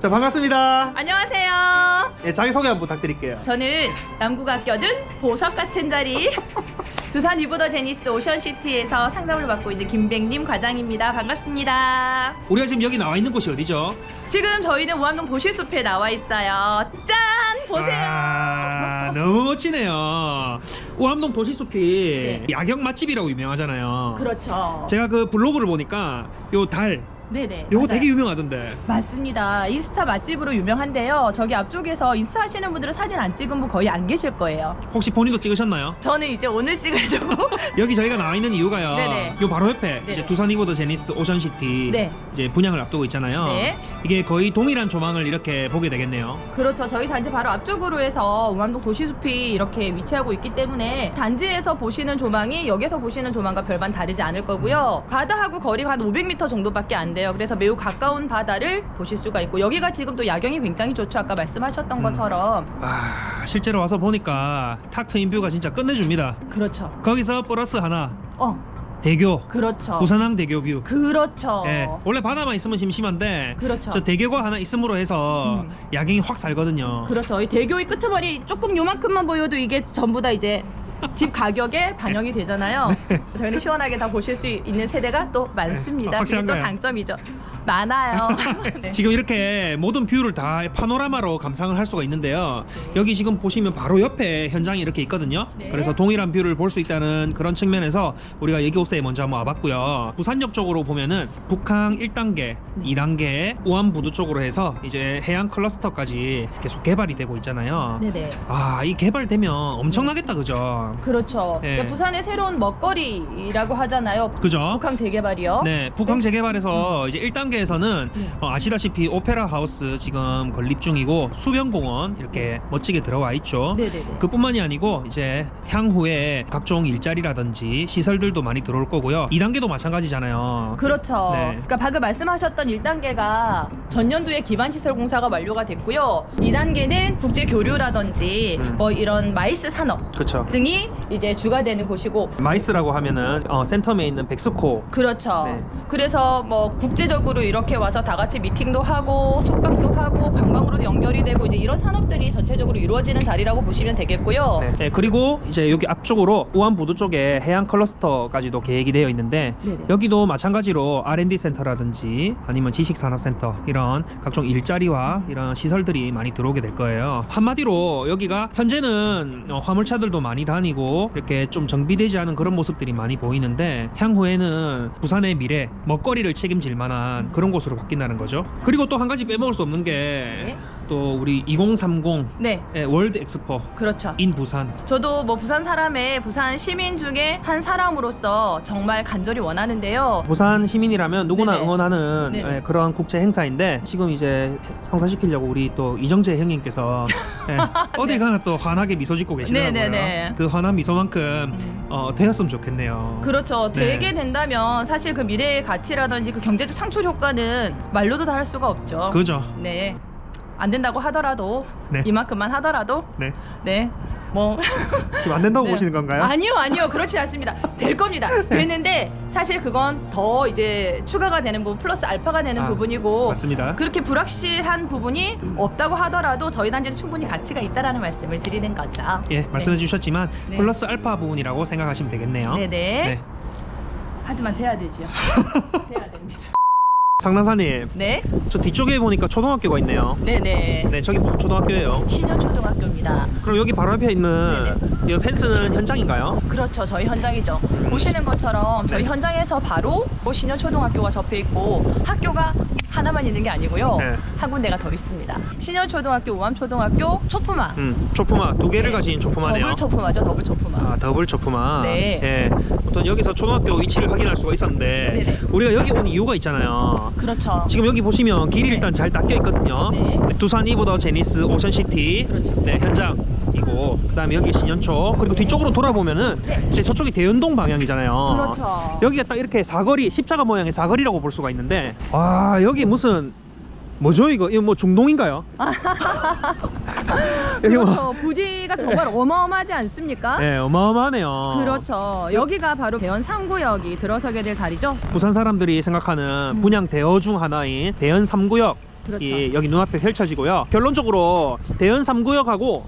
자 반갑습니다. 안녕하세요. 예, 자기소개 한번 부탁드릴게요. 저는 남구가 껴준 보석 같은 자리 두산 리버더 제니스 오션시티에서 상담을 맡고 있는 김백님 과장입니다. 반갑습니다. 우리가 지금 여기 나와 있는 곳이 어디죠? 지금 저희는 우암동 도시숲에 나와 있어요. 짠! 보세요. 아, 너무 멋지네요. 우암동 도시숲이 네. 야경 맛집이라고 유명하잖아요. 그렇죠. 제가 그 블로그를 보니까 요 달, 네네. 요거 맞아요. 되게 유명하던데. 맞습니다. 인스타 맛집으로 유명한데요. 저기 앞쪽에서 인스타 하시는 분들은 사진 안 찍은 분 거의 안 계실 거예요. 혹시 본인도 찍으셨나요? 저는 이제 오늘 찍으려고. 여기 저희가 나와 있는 이유가요. 네네. 요 바로 옆에 네네. 이제 두산 이버더 제니스 오션시티 네. 이제 분양을 앞두고 있잖아요. 네. 이게 거의 동일한 조망을 이렇게 보게 되겠네요. 그렇죠. 저희 단지 바로 앞쪽으로 해서 우암동 도시숲이 이렇게 위치하고 있기 때문에 단지에서 보시는 조망이 여기서 보시는 조망과 별반 다르지 않을 거고요. 바다하고 거리가 한 500m 정도밖에 안 돼요. 그래서 매우 가까운 바다를 보실 수가 있고 여기가 지금 또 야경이 굉장히 좋죠. 아까 말씀하셨던 음. 것처럼. 아, 실제로 와서 보니까 탁 트인 뷰가 진짜 끝내줍니다. 그렇죠. 거기서 플러스 하나 어, 대교 그렇죠. 부산항 대교 뷰. 그렇죠. 예, 원래 바다만 있으면 심심한데 그렇죠. 저 대교가 하나 있음으로 해서 음. 야경이 확 살거든요. 그렇죠. 이 대교의 끄트머리 조금 요만큼만 보여도 이게 전부 다 이제 집 가격에 반영이 되잖아요. 저희는 시원하게 다 보실 수 있는 세대가 또 많습니다. 아, 그게 또 확실한가요? 장점이죠. 많아요. 네. 지금 이렇게 모든 뷰를 다 파노라마로 감상을 할 수가 있는데요. 네. 여기 지금 보시면 바로 옆에 현장이 이렇게 있거든요. 네. 그래서 동일한 뷰를 볼 수 있다는 그런 측면에서 우리가 여기옷에 먼저 한번 와봤고요. 부산역 쪽으로 보면은 북항 1단계, 2단계, 우암부두 쪽으로 해서 이제 해양 클러스터까지 계속 개발이 되고 있잖아요. 네네. 아, 이 개발되면 엄청나겠다, 그죠? 그렇죠. 네. 그러니까 부산의 새로운 먹거리라고 하잖아요. 그죠? 북한 재개발이요. 네, 북항 재개발에서 이제 1단계 에서는 네. 어, 아시다시피 오페라 하우스 지금 건립 중이고 수변공원 이렇게 멋지게 들어와 있죠. 네네네. 그뿐만이 아니고 이제 향후에 각종 일자리라든지 시설들도 많이 들어올 거고요. 2단계도 마찬가지잖아요. 그렇죠. 네. 그러니까 방금 말씀하셨던 1단계가 전년도에 기반 시설 공사가 완료가 됐고요. 2단계는 국제 교류라든지 음. 뭐 이런 마이스 산업 그렇죠. 등이 이제 주가 되는 곳이고 마이스라고 하면은 어, 센텀에 있는 백스코 그렇죠. 네. 그래서 뭐 국제적으로 이렇게 와서 다 같이 미팅도 하고 숙박도 하고 관광으로도 연결이 되고 이제 이런 산업들이 전체적으로 이루어지는 자리라고 보시면 되겠고요. 네. 네, 그리고 이제 여기 앞쪽으로 우암부두 쪽에 해양 클러스터까지도 계획이 되어 있는데 네네. 여기도 마찬가지로 R&D 센터라든지 아니면 지식산업센터 이런 각종 일자리와 이런 시설들이 많이 들어오게 될 거예요. 한마디로 여기가 현재는 어, 화물차들도 많이 다니고 이렇게 좀 정비되지 않은 그런 모습들이 많이 보이는데 향후에는 부산의 미래 먹거리를 책임질 만한 그런 곳으로 바뀐다는 거죠. 그리고 또 한 가지 빼먹을 수 없는 게또 우리 2030 네, 월드 엑스포 그렇죠. 인 부산 저도 뭐 부산 사람의 부산 시민 중에 한 사람으로서 정말 간절히 원하는데요. 부산 시민이라면 누구나 네네. 응원하는 네네. 예, 그런 국제 행사인데 지금 이제 성사시키려고 우리 또 이정재 형님께서 예, 어딜 네. 가나 또 환하게 미소 짓고 계시더라고요. 네네네. 그 환한 미소만큼 음. 어, 되었으면 좋겠네요. 그렇죠. 네. 되게 된다면 사실 그 미래의 가치라든지 그 경제적 창출 효과는 말로도 다 할 수가 없죠. 그죠? 네. 안 된다고 하더라도 네. 이만큼만 하더라도 네. 네. 뭐 지금 안 된다고 네. 보시는 건가요? 아니요, 아니요. 그렇지 않습니다. 될 겁니다. 되는데 사실 그건 더 이제 추가가 되는 부분 플러스 알파가 되는 아, 부분이고 맞습니다. 그렇게 불확실한 부분이 없다고 하더라도 저희 단지는 충분히 가치가 있다라는 말씀을 드리는 거죠. 예, 말씀해 주셨지만 네. 플러스 알파 부분이라고 생각하시면 되겠네요. 네네. 네. 하지만 돼야 되죠. 돼야 됩니다. 상나사님, 네. 저 뒤쪽에 보니까 초등학교가 있네요. 네네. 네, 저기 무슨 초등학교예요? 신현초등학교입니다. 그럼 여기 바로 옆에 있는. 이 펜스는 현장인가요? 그렇죠. 저희 현장이죠. 보시는 것처럼 저희 네. 현장에서 바로 신현초등학교가 접해 있고 학교가 하나만 있는 게 아니고요. 네. 한 군데가 더 있습니다. 신현초등학교, 우암초등학교, 초품화. 음, 초품화 두 개를 네. 가진 초품화네요. 더블 초품화죠. 더블 초품화. 아 더블 초품화. 네. 예. 아무튼 여기서 초등학교 위치를 확인할 수가 있었는데 네네. 우리가 여기 온 이유가 있잖아요. 그렇죠. 지금 여기 보시면 길이 네. 일단 잘 닦여 있거든요. 네. 두산 이보더 제니스 오션시티 그렇죠. 네 현장이고 그다음에 여기 신현초 그리고 네. 뒤쪽으로 돌아보면은 네. 이제 저쪽이 대연동 방향이잖아요. 그렇죠. 여기가 딱 이렇게 사거리 십자가 모양의 사거리라고 볼 수가 있는데 와 여기 무슨 뭐죠 이거 이거 뭐 중동인가요? 여기 뭐 그렇죠. 부지가 정말 어마어마하지 않습니까? 네 어마어마하네요. 그렇죠. 여기가 바로 대연 3구역이 들어서게 될 자리죠. 부산 사람들이 생각하는 음. 분양 대여 중 하나인 대연 3구역 그렇죠. 여기 눈앞에 펼쳐지고요. 결론적으로 대연 3구역하고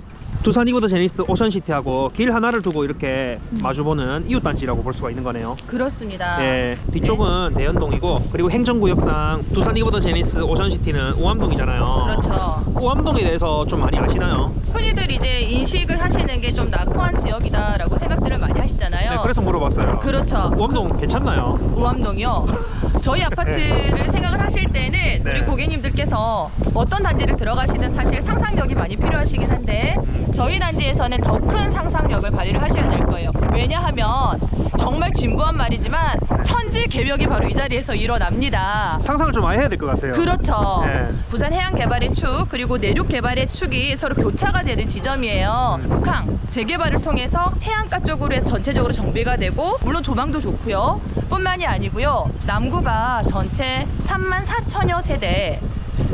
두산 이브더 제니스 오션시티하고 길 하나를 두고 이렇게 음. 마주보는 이웃 단지라고 볼 수가 있는 거네요. 그렇습니다. 예, 뒤쪽은 대연동이고 그리고 행정구역상 두산 이브더 제니스 오션시티는 오암동이잖아요. 그렇죠. 오암동에 대해서 좀 많이 아시나요? 흔히들 이제 인식을 하시는 게 좀 낙후한 지역이다라고 생각들을 많이 하시잖아요. 네, 그래서 물어봤어요. 그렇죠. 오암동 괜찮나요? 우암동이요. 저희 아파트를 생각을 하실 때는 네. 우리 고객님들께서 어떤 단지를 들어가시든 사실 상상력이 많이 필요하시긴 한데 음. 저희 단지에서는 더 큰 상상력을 발휘를 하셔야 될 거예요. 왜냐하면 정말 진부한 말이지만 천지 개벽이 바로 이 자리에서 일어납니다. 상상을 좀 많이 해야 될 것 같아요. 그렇죠. 네. 부산 해양 개발의 축 그리고 내륙 개발의 축이 서로 교차가 되는 지점이에요. 음. 북항 재개발을 통해서 해안가 쪽으로 해서 전체적으로 정비가 되고 물론 조망도 좋고요. 뿐만이 아니고요. 남구가 전체 3만 4천여 세대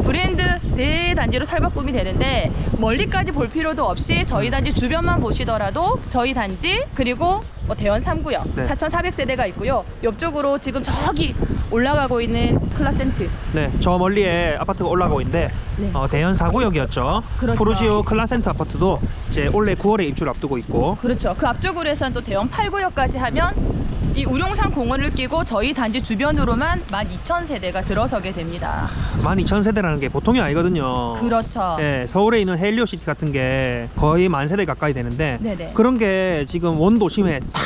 브랜드 대단지로 탈바꿈이 되는데 멀리까지 볼 필요도 없이 저희 단지 주변만 보시더라도 저희 단지 그리고 뭐 대원 3구역 네. 4,400세대가 있고요. 옆쪽으로 지금 저기 올라가고 있는 클라센트 네, 저 멀리에 아파트가 올라가고 있는데 네. 어, 대연 4구역이었죠. 그렇죠. 프로지오 클라센트 아파트도 이제 올해 9월에 입주를 앞두고 있고 그렇죠. 그 앞쪽으로 해서는 또 대형 8구역까지 하면 이 우룡산 공원을 끼고 저희 단지 주변으로만 12,000세대가 들어서게 됩니다. 12,000세대라는 게 보통이 아니거든요. 그렇죠. 예, 서울에 있는 헬리오시티 같은 게 거의 만 세대 가까이 되는데 네네. 그런 게 지금 원도심에 탁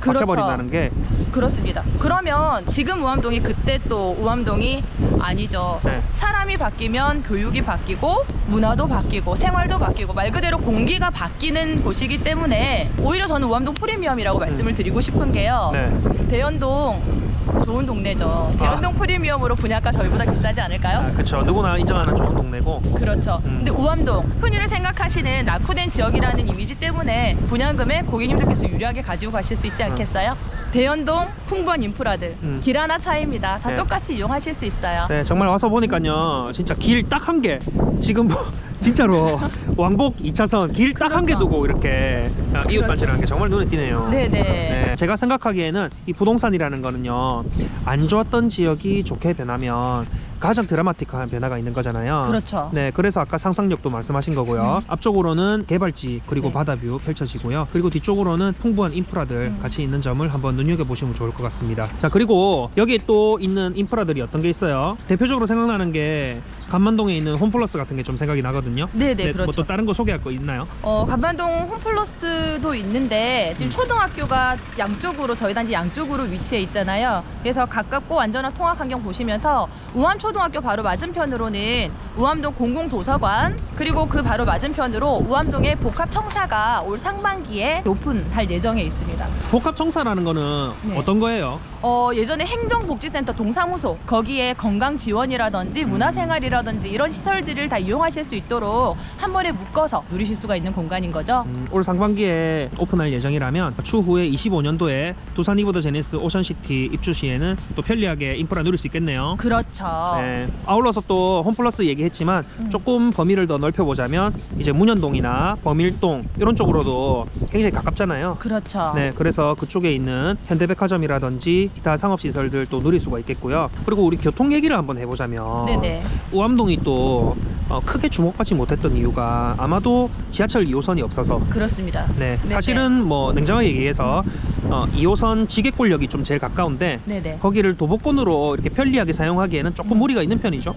그렇죠. 박혀버린다는 게 그렇습니다. 그러면 지금 우암동이 그때 또 우암동이 아니죠. 네. 사람이 바뀌면 교육이 바뀌고 문화도 바뀌고 생활도 바뀌고 말 그대로 공기가 바뀌는 곳이기 때문에 오히려 저는 우암동 프리미엄이라고 말씀을 드리고 싶은 게요. 네. 대연동 좋은 동네죠. 대연동 프리미엄으로 분양가 저희보다 비싸지 않을까요? 아, 그렇죠. 누구나 인정하는 좋은 동네고 그렇죠. 음. 근데 우암동 흔히들 생각하시는 낙후된 지역이라는 이미지 때문에 분양금에 고객님들께서 유리하게 가지고 가실 수 있지 않겠어요? 대연동 풍부한 인프라들 음. 길 하나 차이입니다. 다 네. 똑같이 이용하실 수 있어요. 네, 정말 와서 보니까요. 진짜 길 딱 한 개. 지금 뭐 진짜로 왕복 2차선 길 딱 한 개 그렇죠. 두고 이렇게 아, 이웃 단지라는 게 정말 눈에 띄네요. 네네. 네, 제가 생각하기에는 이 부동산이라는 거는요 안 좋았던 지역이 좋게 변하면 가장 드라마틱한 변화가 있는 거잖아요. 그렇죠. 네, 그래서 아까 상상력도 말씀하신 거고요. 앞쪽으로는 개발지 그리고 네. 바다뷰 펼쳐지고요. 그리고 뒤쪽으로는 풍부한 인프라들 음. 같이 있는 점을 한번 눈여겨 보시면 좋을 것 같습니다. 자, 그리고 여기 또 있는 인프라들이 어떤 게 있어요? 대표적으로 생각나는 게 간만동에 있는 홈플러스 같은 게 좀 생각이 나거든요. 네네 뭐 그렇죠. 또 다른 거 소개할 거 있나요? 어, 간만동 홈플러스도 있는데 지금 음. 초등학교가 양쪽으로 저희 단지 양쪽으로 위치해 있잖아요. 그래서 가깝고 안전한 통학 환경 보시면서 우암 초등학교 바로 맞은편으로는 우암동 공공도서관 그리고 그 바로 맞은편으로 우암동의 복합 청사가 올 상반기에 오픈할 예정에 있습니다. 복합 청사라는 거는 네. 어떤 거예요? 어, 예전에 행정복지센터 동사무소 거기에 건강 지원이라든지 음. 문화생활이라든지 이런 시설들을 다 이용하실 수 있도록 한 번에 묶어서 누리실 수가 있는 공간인 거죠. 음, 올 상반기에 오픈할 예정이라면 추후에 25년도에 두산 이브더 제네스 오션시티 입주 시에는 또 편리하게 인프라 누릴 수 있겠네요. 그렇죠. 네. 아울러서 또 홈플러스 얘기했지만 음. 조금 범위를 더 넓혀보자면 이제 문현동이나 범일동 이런 쪽으로도 굉장히 가깝잖아요. 그렇죠. 네, 그래서 그쪽에 있는 현대백화점이라든지 기타 상업시설들 또 누릴 수가 있겠고요. 그리고 우리 교통 얘기를 한번 해보자면 네네. 우암 동이 또 어, 크게 주목받지 못했던 이유가 아마도 지하철 2호선이 없어서 그렇습니다. 네, 네네. 사실은 뭐 냉정하게 얘기해서 어, 2호선 지계권력이 좀 제일 가까운데 네네. 거기를 도보권으로 이렇게 편리하게 사용하기에는 조금 무리가 있는 편이죠.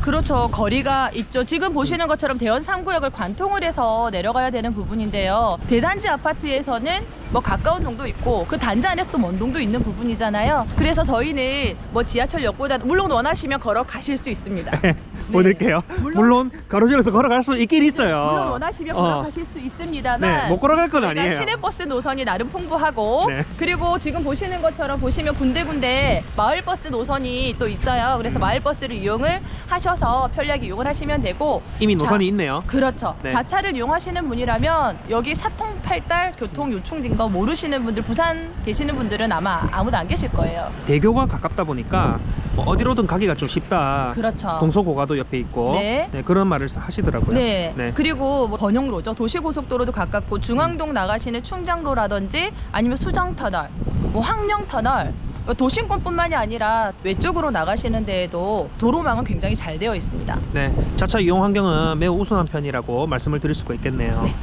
그렇죠. 거리가 있죠. 지금 보시는 것처럼 대연 3구역을 관통을 해서 내려가야 되는 부분인데요. 대단지 아파트에서는 뭐 가까운 동도 있고 그 단지 안에 또먼 동도 있는 부분이잖아요. 그래서 저희는 뭐 지하철역보다 물론 원하시면 걸어 가실 수 있습니다. 보여드릴게요. 물론- 물론 가로질러서 걸어갈 수 있긴 있어요. 물론 원하시면 어. 걸어 가실 수 있습니다만 네, 못 걸어갈 건 아니에요. 시내버스 노선이 나름 풍부하고 네. 그리고 지금 보시는 것처럼 보시면 군데군데 마을버스 노선이 또 있어요. 그래서 음. 마을버스를 이용을 하셔서 편리하게 이용을 하시면 되고 이미 자, 노선이 있네요. 그렇죠. 네. 자차를 이용하시는 분이라면 여기 사통팔달 교통 요충진 거 모르시는 분들 부산 계시는 분들은 아마 아무도 안 계실 거예요. 대교가 가깝다 보니까 뭐 어디로든 가기가 좀 쉽다. 그렇죠. 동서고가도 옆에 있고 네. 그런 말을 하시더라고요. 네. 네. 그리고 뭐 번영로죠. 도시고속도로도 가깝고 중앙동 나가시는 충장로라든지 아니면 수정터널, 뭐 황령터널 도심권뿐만이 아니라 외쪽으로 나가시는 데에도 도로망은 굉장히 잘 되어 있습니다. 네, 자차 이용 환경은 매우 우수한 편이라고 말씀을 드릴 수가 있겠네요. 네.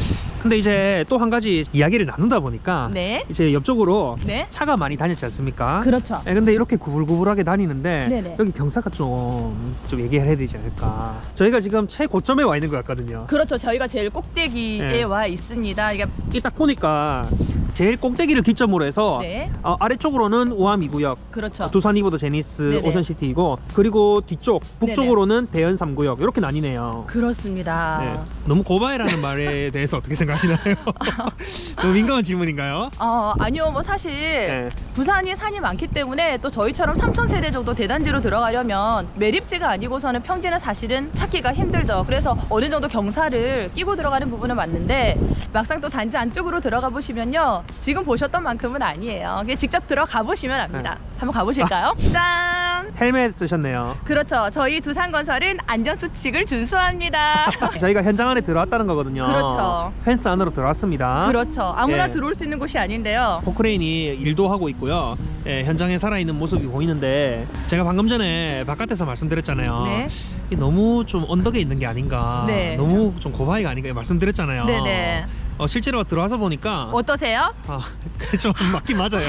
근데 이제 또 한 가지 이야기를 나누다 보니까 네. 이제 옆쪽으로 네. 차가 많이 다녔지 않습니까? 그렇죠. 네, 근데 이렇게 구불구불하게 다니는데 네네. 여기 경사가 좀, 좀 얘기해야 되지 않을까. 저희가 지금 최고점에 와 있는 것 같거든요. 그렇죠. 저희가 제일 꼭대기에 네. 와 있습니다. 이게 이딱 보니까 제일 꼭대기를 기점으로 해서 네. 어, 아래쪽으로는 우암 2구 역, 그렇죠. 두산 이보더 제니스 네네. 오션시티이고 그리고 뒤쪽 북쪽으로는 대연 3구역 이렇게 나뉘네요. 그렇습니다. 네. 너무 고바이라는 말에 대해서 어떻게 생각하시나요? 너무 민감한 질문인가요? 어, 아니요. 뭐 사실 네. 부산이 산이 많기 때문에 또 저희처럼 3천 세대 정도 대단지로 들어가려면 매립지가 아니고서는 평지는 사실은 찾기가 힘들죠. 그래서 어느 정도 경사를 끼고 들어가는 부분은 맞는데 막상 또 단지 안쪽으로 들어가 보시면요. 지금 보셨던 만큼은 아니에요. 그냥 직접 들어가 보시면 압니다. 있습니다. 한번 가보실까요? 짠! 헬멧 쓰셨네요. 그렇죠. 저희 두산건설은 안전수칙을 준수합니다. 저희가 현장 안에 들어왔다는 거거든요. 그렇죠. 펜스 안으로 들어왔습니다. 그렇죠. 아무나 예. 들어올 수 있는 곳이 아닌데요. 포크레인이 일도 하고 있고요. 예, 현장에 살아있는 모습이 보이는데 제가 방금 전에 바깥에서 말씀드렸잖아요. 네. 이게 너무 좀 언덕에 있는 게 아닌가. 네. 너무 좀 고바이가 아닌가 말씀드렸잖아요. 네네. 어, 실제로 들어와서 보니까 어떠세요? 아, 좀 맞긴 맞아요.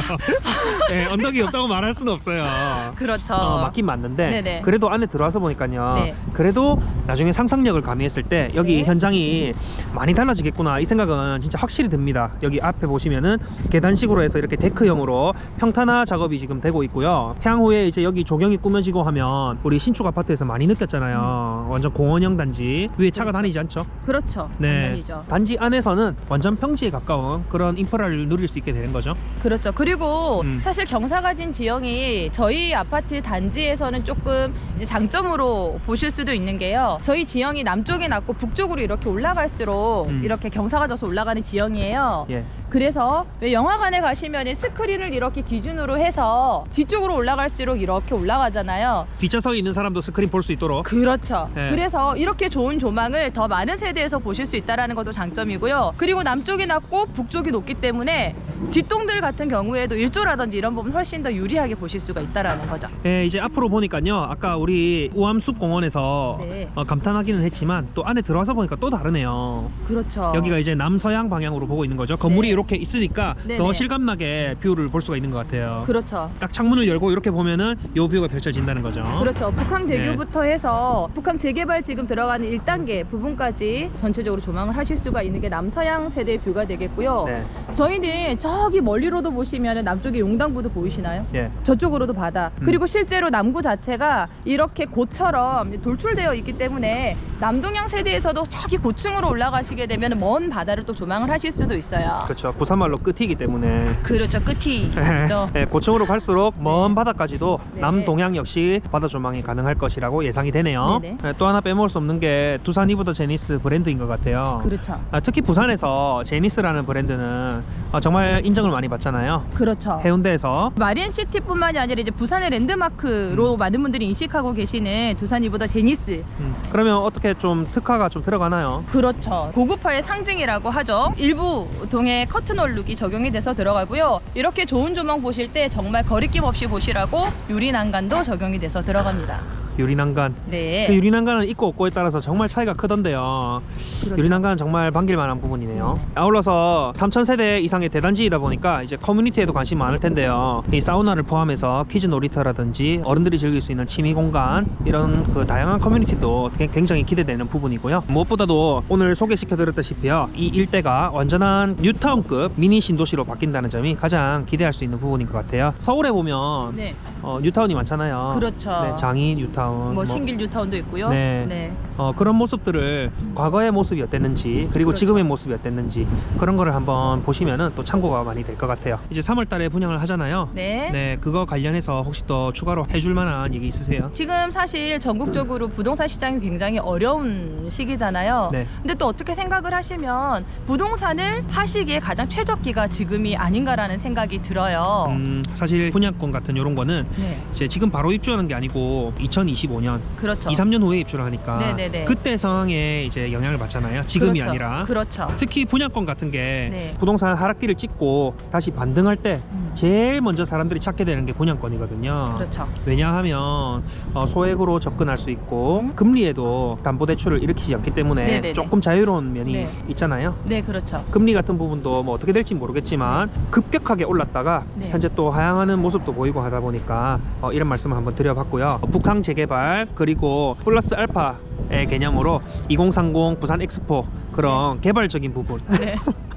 예, 언덕이 없다고 말할 수는 없어요. 그렇죠. 어, 맞긴 맞는데 네네. 그래도 안에 들어와서 보니까요. 네. 그래도 나중에 상상력을 가미했을 때 여기 네. 현장이 많이 달라지겠구나 이 생각은 진짜 확실히 듭니다. 여기 앞에 보시면은 계단식으로 해서 이렇게 데크형으로 평탄화 작업이 지금 되고 있고요. 향후에 이제 여기 조경이 꾸며지고 하면 우리 신축 아파트에서 많이 느꼈잖아요. 완전 공원형 단지 위에 차가 다니지 않죠? 그렇죠. 네. 당연히죠. 단지 안에서는 완전 평지에 가까운 그런 인프라를 누릴 수 있게 되는 거죠. 그렇죠. 그리고 음. 사실 경사가 진 지 형이 저희 아파트 단지에서는 조금 이제 장점으로 보실 수도 있는 게요. 저희 지형이 남쪽에 낮고 북쪽으로 이렇게 올라갈수록 음. 이렇게 경사가 져서 올라가는 지형이에요. 예. 그래서 왜 영화관에 가시면 스크린을 이렇게 기준으로 해서 뒤쪽으로 올라갈수록 이렇게 올라가잖아요. 뒷좌석에 있는 사람도 스크린 볼 수 있도록 그렇죠. 네. 그래서 이렇게 좋은 조망을 더 많은 세대에서 보실 수 있다는 것도 장점이고요. 그리고 남쪽이 낮고 북쪽이 높기 때문에 뒷동들 같은 경우에도 일조라든지 이런 부분 훨씬 더 유리 하게 보실 수가 있다라는 거죠. 예, 이제 앞으로 보니까요. 아까 우리 우암숲 공원에서 네. 어, 감탄하기는 했지만 또 안에 들어와서 보니까 또 다르네요. 그렇죠. 여기가 이제 남서양 방향으로 보고 있는 거죠. 건물이 네. 이렇게 있으니까 네네. 더 실감나게 뷰를 볼 수가 있는 것 같아요. 그렇죠. 딱 창문을 열고 이렇게 보면은 요 뷰가 펼쳐진다는 거죠. 그렇죠. 북항 대교부터 네. 해서 북항 재개발 지금 들어가는 1단계 부분까지 전체적으로 조망을 하실 수가 있는 게 남서양 세대 뷰가 되겠고요. 네. 저희는 저기 멀리로도 보시면 남쪽에 용당부도 보이시나요? 예. 저쪽으로도 바다. 음. 그리고 실제로 남구 자체가 이렇게 고처럼 돌출되어 있기 때문에 남동양 세대에서도 저기 고층으로 올라가시게 되면 먼 바다를 또 조망을 하실 수도 있어요. 그렇죠. 부산말로 끝이기 때문에 그렇죠. 끝이 있죠. 예, 고층으로 갈수록 먼 바다까지도 네. 남동양 역시 바다 조망이 가능할 것이라고 예상이 되네요. 네네. 예, 또 하나 빼먹을 수 없는 게 두산 이브더 제니스 브랜드인 것 같아요. 그렇죠. 아, 특히 부산에서 제니스라는 브랜드는 어, 정말 인정을 많이 받잖아요. 그렇죠. 해운대에서 마린시티 뿐만이 아니라 이제 부산의 랜드마크로 많은 분들이 인식하고 계시는 두산이보다 제니스 음, 그러면 어떻게 좀 특화가 좀 들어가나요? 그렇죠. 고급화의 상징이라고 하죠. 일부 동에 커튼홀 룩이 적용이 돼서 들어가고요. 이렇게 좋은 조망 보실 때 정말 거리낌 없이 보시라고 유리 난간도 적용이 돼서 들어갑니다. 유리난간. 네. 그 유리난간은 있고 없고에 따라서 정말 차이가 크던데요. 그렇죠. 유리난간은 정말 반길 만한 부분이네요. 아울러서 3,000세대 이상의 대단지이다 보니까 이제 커뮤니티에도 관심 많을 텐데요. 이 사우나를 포함해서 키즈 놀이터라든지 어른들이 즐길 수 있는 취미 공간 이런 그 다양한 커뮤니티도 게- 굉장히 기대되는 부분이고요. 무엇보다도 오늘 소개시켜 드렸다시피요. 이 일대가 완전한 뉴타운급 미니 신도시로 바뀐다는 점이 가장 기대할 수 있는 부분인 것 같아요. 서울에 보면 네. 어, 뉴타운이 많잖아요. 그렇죠. 네, 장이 뉴타운. 뭐 신길 뉴타운도 있고요. 네. 네. 어, 그런 모습들을 과거의 모습이 어땠는지 그리고 그렇죠. 지금의 모습이 어땠는지 그런 거를 한번 보시면은 또 참고가 많이 될 것 같아요. 이제 3월 달에 분양을 하잖아요. 네. 네, 그거 관련해서 혹시 또 추가로 해줄 만한 얘기 있으세요? 지금 사실 전국적으로 부동산 시장이 굉장히 어려운 시기잖아요. 네. 근데 또 어떻게 생각을 하시면 부동산을 하시기에 가장 최적기가 지금이 아닌가라는 생각이 들어요. 음, 사실 분양권 같은 이런 거는 네. 이제 지금 바로 입주하는 게 아니고 2025년, 그렇죠. 2, 3년 후에 입주를 하니까 네네네. 그때 상황에 이제 영향을 받잖아요. 지금이 그렇죠. 아니라. 그렇죠. 특히 분양권 같은 게 네. 부동산 하락기를 찍고 다시 반등할 때 음. 제일 먼저 사람들이 찾게 되는 게 분양권이거든요. 그렇죠. 왜냐하면 어, 소액으로 접근할 수 있고 금리에도 담보대출을 일으키지 않기 때문에 네네네. 조금 자유로운 면이 네. 있잖아요. 네, 그렇죠. 금리 같은 부분도 뭐 어떻게 될지 모르겠지만 급격하게 올랐다가 네. 현재 또 하향하는 모습도 보이고 하다 보니까 어, 이런 말씀을 한번 드려봤고요. 북항 재개 발 그리고 플러스 알파의 개념으로 2030 부산 엑스포 그런 개발적인 부분 네.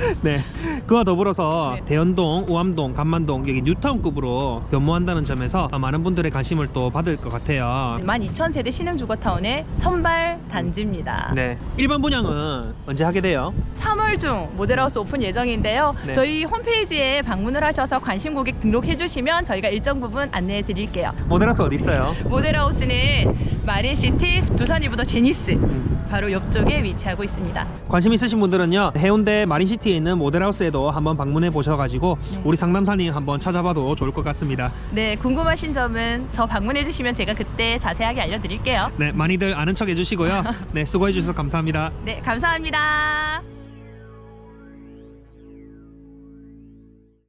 네 그와 더불어서 네. 대연동, 우암동, 간만동 여기 뉴타운급으로 변모한다는 점에서 많은 분들의 관심을 또 받을 것 같아요. 12,000세대 신흥주거타운의 선발 단지입니다. 네 일반 분양은 언제 하게 돼요? 3월 중 모델하우스 오픈 예정인데요. 네. 저희 홈페이지에 방문을 하셔서 관심 고객 등록해 주시면 저희가 일정 부분 안내해 드릴게요. 모델하우스 어디 있어요? 모델하우스는 마린시티 두산 이브더 제니스 음. 바로 옆쪽에 위치하고 있습니다. 관심 있으신 분들은요 해운대 마린시티에 있는 모델하우스에도 한번 방문해 보셔가지고 네. 우리 상담사님 한번 찾아봐도 좋을 것 같습니다. 네, 궁금하신 점은 저 방문해 주시면 제가 그때 자세하게 알려드릴게요. 네 많이들 아는 척 해주시고요. 네 수고해 주셔서 감사합니다. 네, 감사합니다.